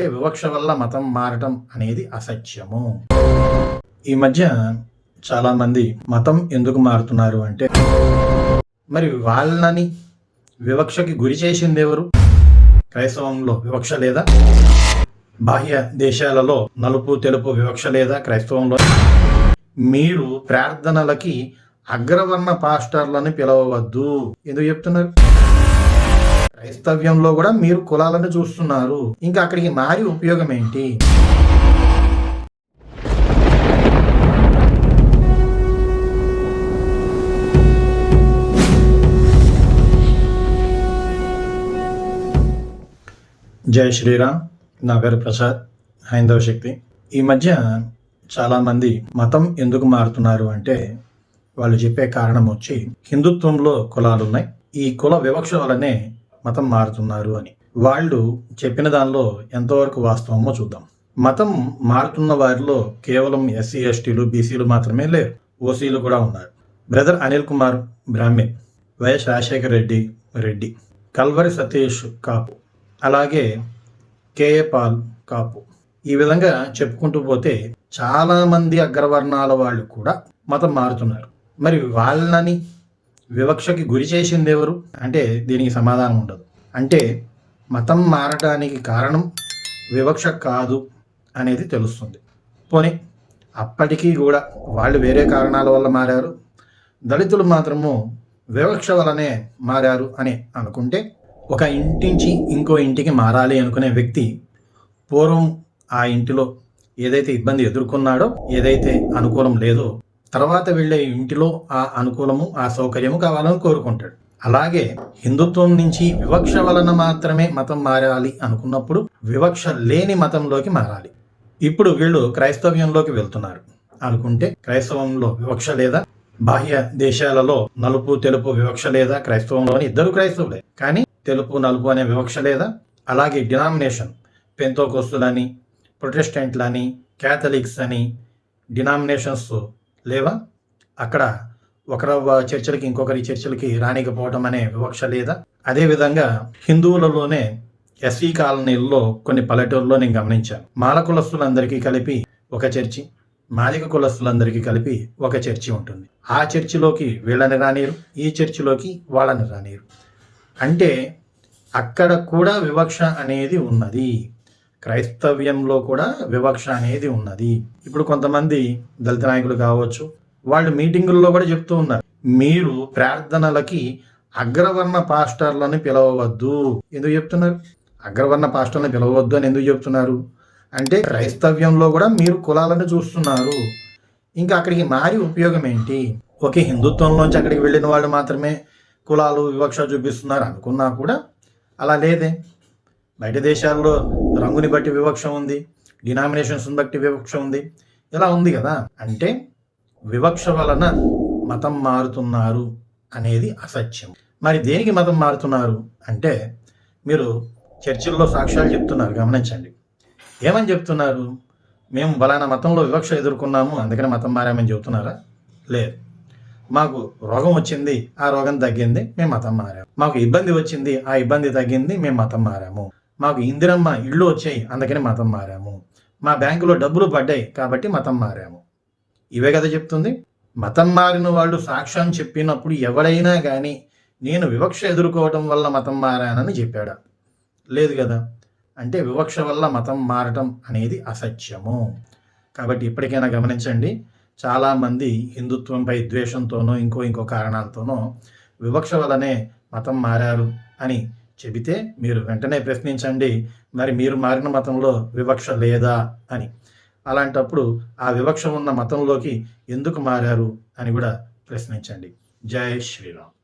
వివక్ష వల్ల మతం మారటం అనేది అసత్యము. ఈ మధ్య చాలా మంది మతం ఎందుకు మారుతున్నారు అంటే మరి వాళ్ళని వివక్షకి గురి చేసింది ఎవరు? క్రైస్తవంలో వివక్ష లేదా? బాహ్య దేశాలలో నలుపు తెలుపు వివక్ష లేదా క్రైస్తవంలో? మీరు ప్రార్థనలకి అగ్రవర్ణ పాస్టర్లను పిలవవద్దు. ఎందుకు చెప్తున్నారు? క్రైస్తవ్యంలో కూడా మీరు కులాలను చూస్తున్నారు. ఇంకా అక్కడికి మారి ఉపయోగం ఏంటి? జై శ్రీరామ్. నా పేరు ప్రసాద్ హైందవ శక్తి. ఈ మధ్య చాలామంది మతం ఎందుకు మారుతున్నారు అంటే వాళ్ళు చెప్పే కారణం వచ్చి హిందుత్వంలో కులాలు ఉన్నాయి ఈ కుల వివక్ష వలనే మతం మారుతున్నారు అని. వాళ్ళు చెప్పిన దానిలో ఎంతవరకు వాస్తవమో చూద్దాం. మతం మారుతున్న వారిలో కేవలం ఎస్సీ ఎస్టీలు బీసీలు మాత్రమే లేరు. ఓసీలు కూడా ఉన్నారు. Brother Anil Kumar Brahmin Y S Rajasekhar Reddy Reddy Calvary Satish Kapu అలాగే కేఏ పాల్ కాపు. ఈ విధంగా చెప్పుకుంటూ పోతే చాలామంది అగ్రవర్ణాల వాళ్ళు కూడా మతం మారుతున్నారు. మరి వాళ్ళని వివక్షకి గురి చేసింది ఎవరు? అంటే దీనికి సమాధానం ఉండదు. అంటే మతం మారడానికి కారణం వివక్ష కాదు అనేది తెలుస్తుంది. పోనీ అప్పటికీ కూడా వాళ్ళు వేరే కారణాల వల్ల మారారు? దళితులు మాత్రము వివక్ష వలనే మారారు అని అనుకుంటే ఒక ఇంటించి ఇంకో ఇంటికి మారాలి అనుకునే వ్యక్తి పూర్వం ఆ ఇంటిలో ఏదైతే ఇబ్బంది ఎదుర్కొన్నాడో ఏదైతే అనుకూలం లేదో తర్వాత వెళ్ళే ఇంటిలో ఆ అనుకూలము ఆ సౌకర్యము కావాలని కోరుకుంటాడు. అలాగే హిందుత్వం నుంచి వివక్ష వలన మాత్రమే మతం మారాలి అనుకున్నప్పుడు వివక్ష లేని మతంలోకి మారాలి. ఇప్పుడు వీళ్ళు క్రైస్తవ్యంలోకి వెళ్తున్నారు. అనుకుంటే క్రైస్తవంలో వివక్ష లేదా బాహ్య దేశాలలో నలుపు తెలుపు వివక్ష లేదా క్రైస్తవంలోని ఇద్దరు క్రైస్తవులే. కానీ తెలుపు నలుపు అనే వివక్ష లేదా అలాగే డినామినేషన్ పెంతోకొస్తులని ప్రొటెస్టెంట్లని క్యాథలిక్స్ అని డినామినేషన్స్ లేవా? అక్కడ ఒకరి చర్చలకి ఇంకొకరి చర్చలకి రానికపోవడం అనే వివక్ష లేదా? అదేవిధంగా హిందువులలోనే ఎస్సీ కాలనీల్లో కొన్ని పల్లెటూరులో నేను గమనించాను. మాల కులస్తులందరికీ కలిపి ఒక చర్చి మాదిక కులస్తులందరికీ కలిపి ఒక చర్చి ఉంటుంది. ఆ చర్చిలోకి వీళ్ళని రానీరు ఈ చర్చిలోకి వాళ్ళని రానీరు అంటే అక్కడ కూడా వివక్ష అనేది ఉన్నది. క్రైస్తవ్యంలో కూడా వివక్ష అనేది ఉన్నది. ఇప్పుడు కొంతమంది దళిత నాయకులు కావచ్చు వాళ్ళు మీటింగుల్లో కూడా చెప్తూ ఉన్నారు. మీరు ప్రార్థనలకి అగ్రవర్ణ పాస్టర్లని పిలవవద్దు. ఎందుకు చెప్తున్నారు? అగ్రవర్ణ పాస్టర్లను పిలవద్దు అని ఎందుకు చెప్తున్నారు? అంటే క్రైస్తవ్యంలో కూడా మీరు కులాలను చూస్తున్నారు. ఇంకా అక్కడికి మారి ఉపయోగం ఏంటి? ఒకే హిందుత్వంలోంచి అక్కడికి వెళ్ళిన వాళ్ళు మాత్రమే కులాలు వివక్ష చూపిస్తున్నారు అనుకున్నా కూడా అలా లేదే. బయట దేశాల్లో రంగుని బట్టి వివక్ష ఉంది డినామినేషన్స్ బట్టి వివక్ష ఉంది ఇలా ఉంది కదా? అంటే వివక్ష వలన మతం మారుతున్నారు అనేది అసత్యం. మరి దేనికి మతం మారుతున్నారు అంటే మీరు చర్చిల్లో సాక్ష్యాలు చెప్తున్నారు గమనించండి. ఏమని చెప్తున్నారు? మేము బలానా మతంలో వివక్ష ఎదుర్కొన్నాము అందుకని మతం మారామని చెబుతున్నారా? లేదు. మాకు రోగం వచ్చింది ఆ రోగం తగ్గింది మేము మతం మారాము. మాకు ఇబ్బంది వచ్చింది ఆ ఇబ్బంది తగ్గింది మేము మతం మారాము. మాకు ఇందిరమ్మ ఇళ్ళు వచ్చాయి అందుకని మతం మారాము. మా బ్యాంకులో డబ్బులు పడ్డాయి కాబట్టి మతం మారాము. ఇవే కదా చెప్తుంది? మతం మారిన వాళ్ళు సాక్ష్యం చెప్పినప్పుడు ఎవడైనా కానీ నేను వివక్ష ఎదుర్కోవటం వల్ల మతం మారానని చెప్పాడా? లేదు కదా. అంటే వివక్ష వల్ల మతం మారటం అనేది అసత్యము. కాబట్టి ఇప్పటికైనా గమనించండి. చాలామంది హిందుత్వంపై ద్వేషంతోనో ఇంకో ఇంకో కారణాలతోనో వివక్ష వల్లనే మతం మారారు అని చెబితే మీరు వెంటనే ప్రశ్నించండి మరి మీరు మారిన మతంలో వివక్ష లేదా? అని. అలాంటప్పుడు ఆ వివక్ష ఉన్న మతంలోకి ఎందుకు మారారు అని కూడా ప్రశ్నించండి. జై శ్రీరామ్.